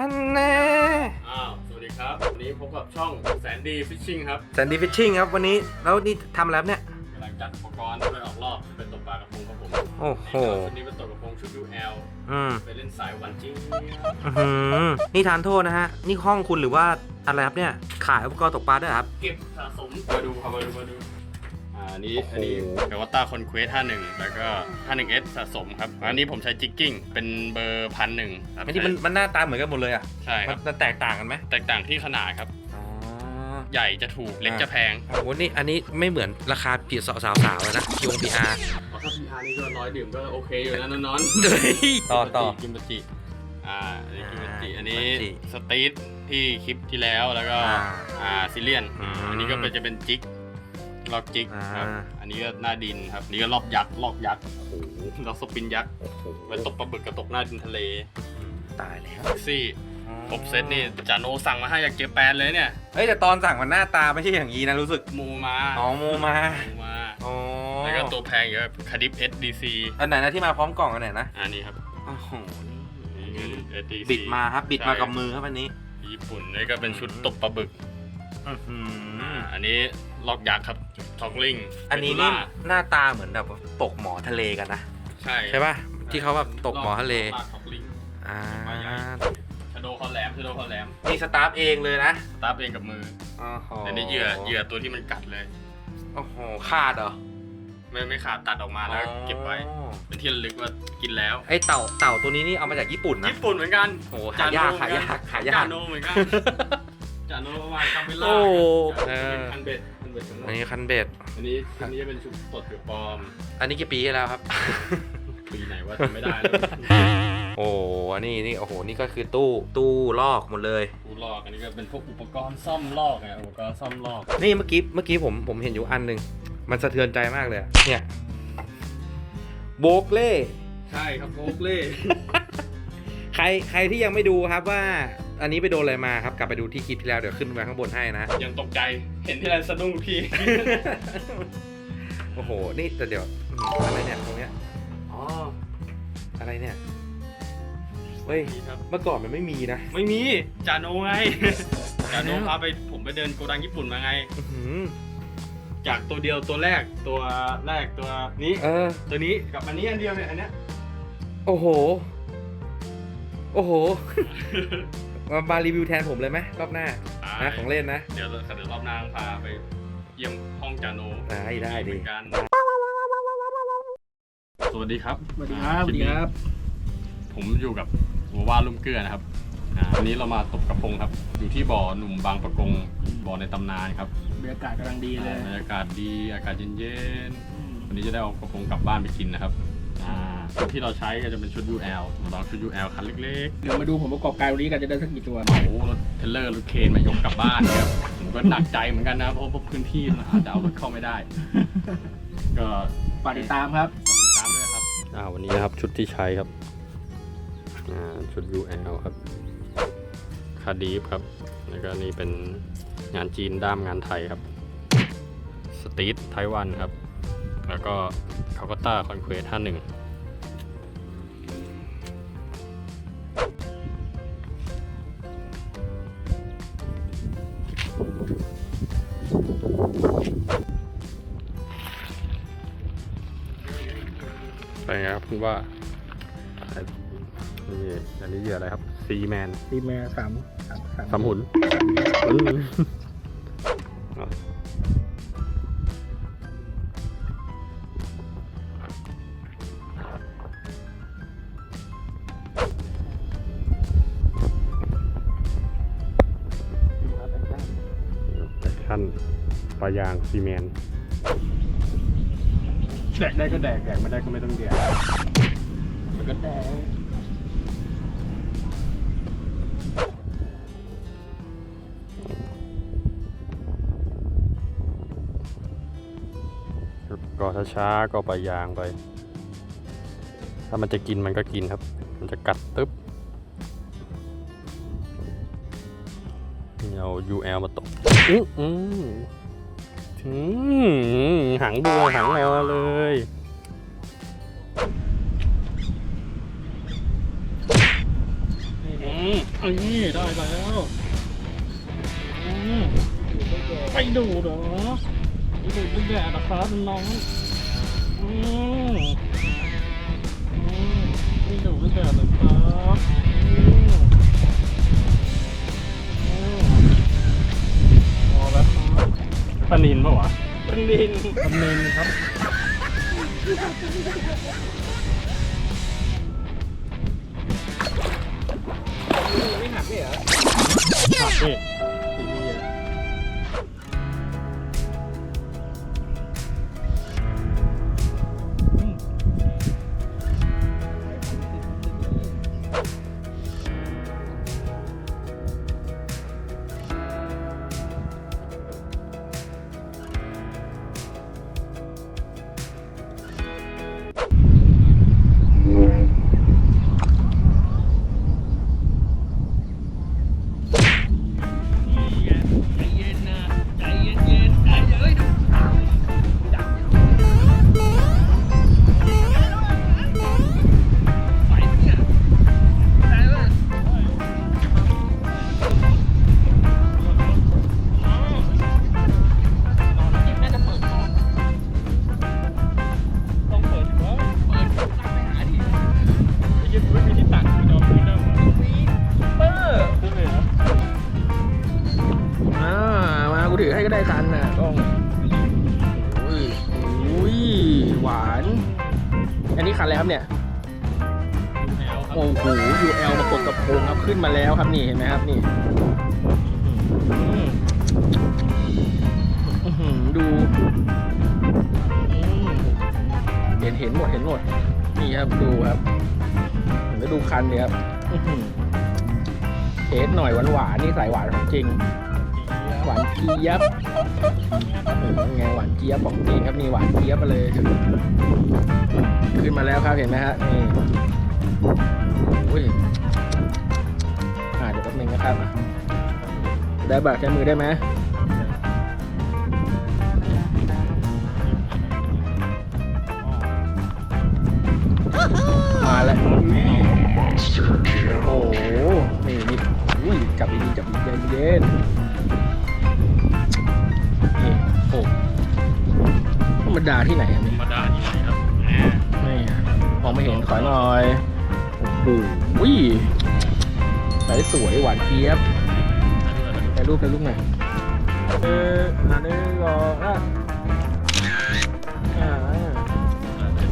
ฮันแน่อ้าว สวัสดีครับ วันนี้พบกับช่องแสนดีฟิชชิ่งครับแซนดี้ฟิชชิ่งครับวันนี้ แล้วนี่ทำอะไรครับเนี่ย กำลังจัดอุปกรณ์ไปออกรอบไปตกปลากระพงครับผมโอ้โหชุดนี้เป็นตกกระพงชุด UL อืมไปเล่นสายหวานจริงอื้อหือนี่ทานโทษนะฮะ นี่ห้องคุณหรือว่าอะไรครับเนี่ย ขายอุปกรณ์ตกปลาด้วยเหรอครับ เก็บสะสมมาดูครับมาดูมาดู อ่าอันนี้โอ้โหอันนี้เกวต้าคอนเควส51แล้วก็ 51S สะสมครับ อันนี้ผมใช้จิกกิ้งเป็นเบอร์พันหนึ่งครับไม่ที่มันมันหน้าตาเหมือนกันหมดเลยอะใช่คมัรันบมันแตกต่างกันไหมแตกต่างที่ขนาดครับอ๋อใหญ่จะถูกเล็กจะแพงโอ้โหนี่อันนี้ไม่เหมือนราคาเปียสาวสาวสาวเลยนะยงพีอาร์เพราะถ้า PR นี่ก็ร้อยดื่มก็โอเคอยู่นะนอนต่อต่อกิมบัจิอ่าอันนี้กิมบัจิอ่าอันนี้กิมบัจิสตีทที่คลิปที่แล้วแล้วก็อ่าอ่าซิเลียนอืมอันนี้ก็เป็นจะเป็นจิก ลอกจิกอ่าครับอันนี้ก็หน้าดินครับอันนี่ก็รอบยักษ์ลอกยักษ์โอ้โหลอกสปินยักษ์โอ้โหไว้ตกปลาบึกกับตกหน้าดินทะเลตายแล้วซี่ครบเซตนี่จาโนสั่งมาให้จากเจแปนเลยเนี่ยเฮ้ยแต่ตอนสั่งมันหน้าตาไม่ใช่อย่างนี้นะรู้สึกมูมาอ๋อโมมามูมา อ๋อแล้วก็ตัวแพงอยู่คาดิฟ SDC อันไหนนะที่มาพร้อมกล่องอันไหนนะอันนี้ครับโอ้โหนี่คือ SDC บิดมาครับบิดมาใช่กับมือครับอันนี้ญี่ปุ่นนี่ก็เป็นชุดตกปลาบึกอื้อหืออ่าอันนี้ ล็อกยักษ์ครับท็อกลิงอันนี้นี่หน้าตาเหมือนแบบตกหมอทะเลกันนะใช่ใช่ป่ะที่เขาแบบตกหมอทะเลท็อกลิงอ่าชาโดคอนแหลมชาโดคอนแหลมนี่สตาฟเองเลยนะสตาร์ฟเองกับมือโอ้โหแต่นี่เหยื่อเหยื่อตัวที่มันกัดเลยโอ้โหขาดเหรอไม่ไม่ขาดตัดออกมาแล้วเก็บไว้อ๋อเป็นที่ระลึกว่ากินแล้วไอเต่าเต่าตัวนี้นี่เอามาจากญี่ปุ่นนะญี่ปุ่นเหมือนกันโอ้โหหายากหายากหายากจาโนเหมือนกันจาโนประมาณคาเมล่าโอ้เออคันเบ็ดคั นเบ็ดของอันเรานี้คันเบ็ด อันนี้อันนี้จะเป็นชุดสดหรือปลอม อันนี้กี่ปีที่แล้วครับ ปีไหนว่าจำไม่ได้แล้วโอ้อันนี้นี่โอ้โห นี่ก็คือตู้ตู้ลอกหมดเลย กูลอกอันนี้ก็เป็นพวกอุปกรณ์ซ่อมลอกไงอุปกรณ์ซ่อมลอกนี่เมื่อกี้เมื่อกี้ผมผมเห็นอยู่อันหนึ่งมันสะเทือนใจมากเลยอะเนี่ยโบกเล่ ใช่ครับโอ๊กเล่ ใครใครที่ยังไม่ดูครับว่า อันนี้ไปโดนอะไรมาครับ กลับไปดูที่คลิปที่แล้วเดี๋ยวขึ้นไว้ข้างบนให้นะ ยังตกใจเห็นที่ไรสะดุ้งทุกที โอ้โห นี่แต่เดี๋ยวอืมอะไรเนี่ยตรงเนี้ย อ๋ออะไรเนี่ย เฮ้ยนี่ครับ เมื่อก่อนมันไม่มีนะ ไม่มีจาโนไงจาโนพาไปผมไปเดินโกดังญี่ปุ่นมาไง อื้อหือจากตัวเดียวตัวแรกตัวแรกตัวนี้ เออ ตัวนี้กับอันนี้อันเดียวเนี่ยอันเนี้ย โอ้โห โอ้โห มามารีวิวแทนผมเลยไหมรอบหน้านะของเล่นนะ เดี๋ยวเดี๋ยวรอบหน้าพาไปเยี่ยมห้องจาโนได้ได้ดิเหมือนกันสวัสดีครับสวัสดีครับสวัสดีครับ ผมอยู่กับหัวว่าลุ่มเกลือนะครับอ่าวันนี้เรามาตกกระพงครับ อยู่ที่บ่อหนุ่มบางประกงบ่อในตำนานครับบรรยากาศกำลังดีเลยบรรยากาศดีอากาศเย็นๆอืมวันนี้จะได้เอากระพงกลับบ้านไปกินนะครับอ่า ชุดที่เราใช้ก็จะเป็นชุด UL เราลองชุด UL คันเล็กเดี๋ยวมาดูผมประกอบการวันนี้กันจะได้สักกี่ตัว ๆเหมารถเทเลอร์รถเคนมายกกลับบ้านครับผมก็หนักใจเหมือนกันนะ เพราะว่พื้นที่มันอาจจะเอารถเข้าไม่ได้ ก็ฝากติดตามครับ ตามด้วยครับ อ่าวันนี้นะครับชุดที่ใช้ครับ อ่าชุด UL ครับ คาดีฟครับ แล้วก็นี่เป็นงานจีนด้ามงานไทยครับ สตรีทไต้หวันครับ แล้วก็คา c าต้าคอนเควส51 ว่านี่อันนี้เหยื่ออะไรครับ ซีแมนทีมแม่สามสามสามหุ่นอะแอคชั่นปลายางซีแมน แดกได้ก็แดกแดกไม่ได้ก็ไม่ต้องแดกมันก็แต่ก็ถ้าช้าก็ไปยางไป ถ้ามันจะกินมันก็กินครับ มันจะกัดตึ๊บเอา UL มาตกอืออืออืม หางบัวหางแมวเลยอืมนี่ได้แล้วไปดูเหรอไปดูไม่แย่นะครับน้องไม่ดูไม่แย่เลยครับ ปลานินปะวะปลานินปลานินครับ ไม่หักเลยเหรอครับ ถือให้ก็ได้คันน่ะกล้องอุ้ยอุ้ยหวาน อันนี้คันอะไรครับเนี่ยแนวครับโอ้โห UL มากดกระโปรงครับขึ้นมาแล้วครับนี่เห็นไหมครับนี่อืมอื้อหือดูอืมเห็นเห็นหมดเห็นหมดนี่ครับดูครับแล้วดูคันเนี่ยครับอื้อหือเทสหน่อยหวานๆนี่สายหวานของจริง หวานเจี๊ยบเออไงหวานเจี๊ยบบองจริงครับนี่หวานเจี๊ยบมาเลย ขึ้นมาแล้วครับเห็นไหมฮะนี่อุ้ยอ่าเดี๋ยวแป๊บนึงนะครับ ได้บาดใช้มือได้ไหม ดาที่ไหนอะธนี่รรมดาที่ไหนครับแหมนี่มองไม่เห็นขอหน่อยโอ้โหวิสายสวยหวานเจี๊ยบถ่ายรูปถ่ายรูปหน่อยเออมาหนึ่งรองอะอ่า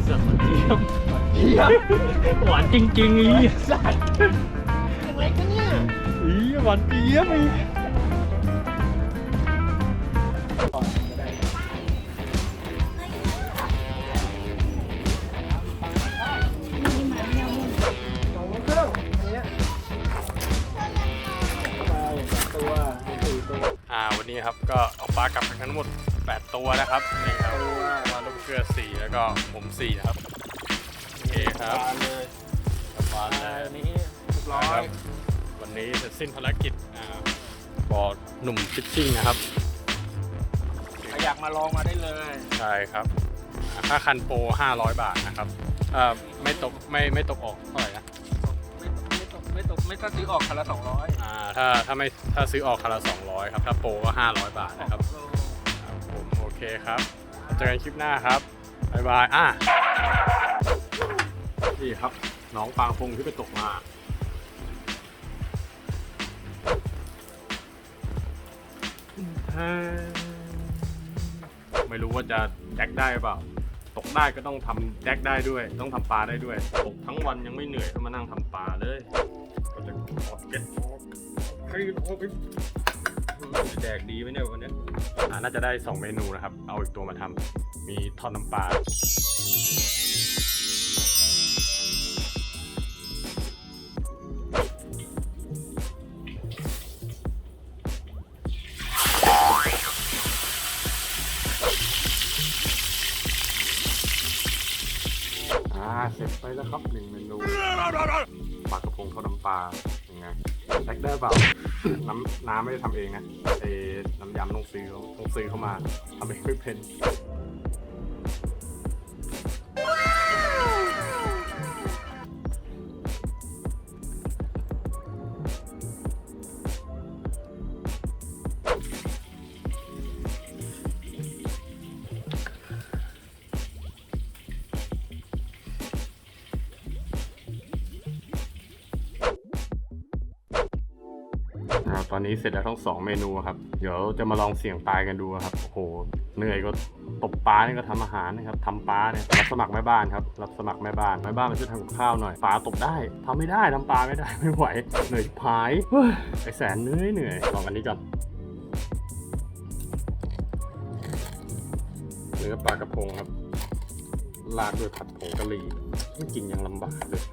เสือกเหมือนเทียบเทียบหวานจริงๆอีสัตว์อะไรกันเนี่ยอีหวานเจี๊ยบอี อ่าวันนี้ครับก็เอาปลากลับไปทั้งหมด 8 ตัวนะครับนี่ครับปลาลูกเกลือ4 แล้วก็ผม4นะครับโอเคครับเลยกลับบ้านอัแล้วนนี้เรียบร้อยวันนี้เสร็จสิ้นภารกิจอ่าบอร์ดหนุ่มฟิชชิ่งนะครับใครอยากมาลองมาได้เลยใช่ครับอ่าค่าคันโปร500 บาทนะครับเอ่อไม่ตกไม่ไม่ตกออกเท่าไหร่นะไม่ ไม่ตกไม่ตกไม่ต้องซื้อออกคันละสองร้อยอ่าถ้าถ้าไม่ถ้าซื้อออกคันละ200 ครับ ถ้าโปรก็ 500 บาทนะครับครับผมโอเคครับเจอกันคลิปหน้าครับบ๊ายบายอะนี่ครับน้องปางพงที่ไปตกมาไม่รู้ว่าจะแจ็คได้หรือเปล่า ตกได้ก็ต้องทำแจ็คได้ด้วย ต้องทำปลาได้ด้วย ตกทั้งวันยังไม่เหนื่อยถ้ามานั่งทำปลาเลย ก็จะออกเก็ตออกให้ออกไปแดกดีไหมเนี่ยวันนี้อ่าน่าจะได้ 2 เมนูนะครับ เอาอีกตัวมาทำมีทอดน้ำปลา แล้วครับหนึ่งเมนูปลากระพงทอดน้ำปลายังไงแท็กได้เปล่า น้ำน้ำไม่ได้ทำเองนะเอน้ำยำต้องซื้อต้องซื้อเข้ามาทำเองไม่เป็น อนนี้เสร็จแล้วทั้งสองเมนูครับ เดี๋ยวจะมาลองเสี่ยงตายกันดูครับ โอ้โห เหนื่อยก็ตบปลานี่ก็ทำอาหารนะครับทำปลาเนี่ยรับสมัครแม่บ้านครับ รับสมัครแม่บ้าน แม่บ้านมาช่วยทำกับข้าวหน่อย ปลาตบได้ทำไม่ได้ทำปลาไม่ได้ไม่ไหว เหนื่อยพายเฮ้ยไอแสนเหนื่อยเหนื่อยลองอันนี้ก่อนเนื้อปลากระพงครับราดด้วยผัดผงกะหรี่กินยังลำบากเลย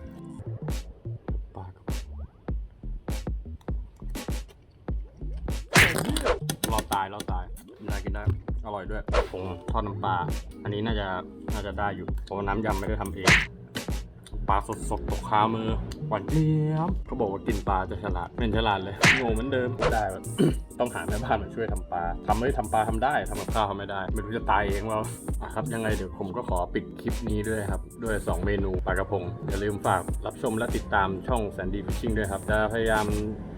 อร่อยด้วยผงทอดน้ำปลา อันนี้น่าจะน่าจะได้อยู่ เพราะว่าน้ำยำไม่ได้ทำเอง ปลาสดสดๆตกคามือหวานเจี๊ยบเขาบอกว่ากินปลาจะฉลาดเป็นฉลาดเลยโง่เหมือนเดิมได้แบบต้องหาแม่บ้านมาช่วยทำปลาทำไม่ทำปลาทำได้ทำกับข้าวทำไม่ได้ ไม่รู้จะตายเองว่าอะครับยังไงเดี๋ยวผมก็ขอปิดคลิปนี้ด้วยครับ ด้วย 2 เมนูปลากระพง อย่าลืมฝากรับชมและติดตามช่องแสนดีฟิชชิ่งด้วยครับ จะพยายาม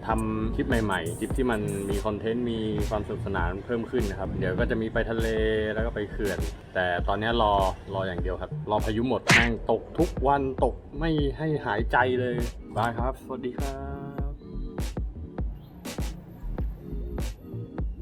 ทำคลิปใหม่ๆ คลิปที่มันมีคอนเทนต์มีความสนุกสนานเพิ่มขึ้นนะครับ เดี๋ยวก็จะมีไปทะเลแล้วก็ไปเขื่อน แต่ตอนนี้รอรออย่างเดียวครับ รอพายุหมดแม่งตกทุกวันตกไม่ให้หายใจเลยบายครับ สวัสดีครับ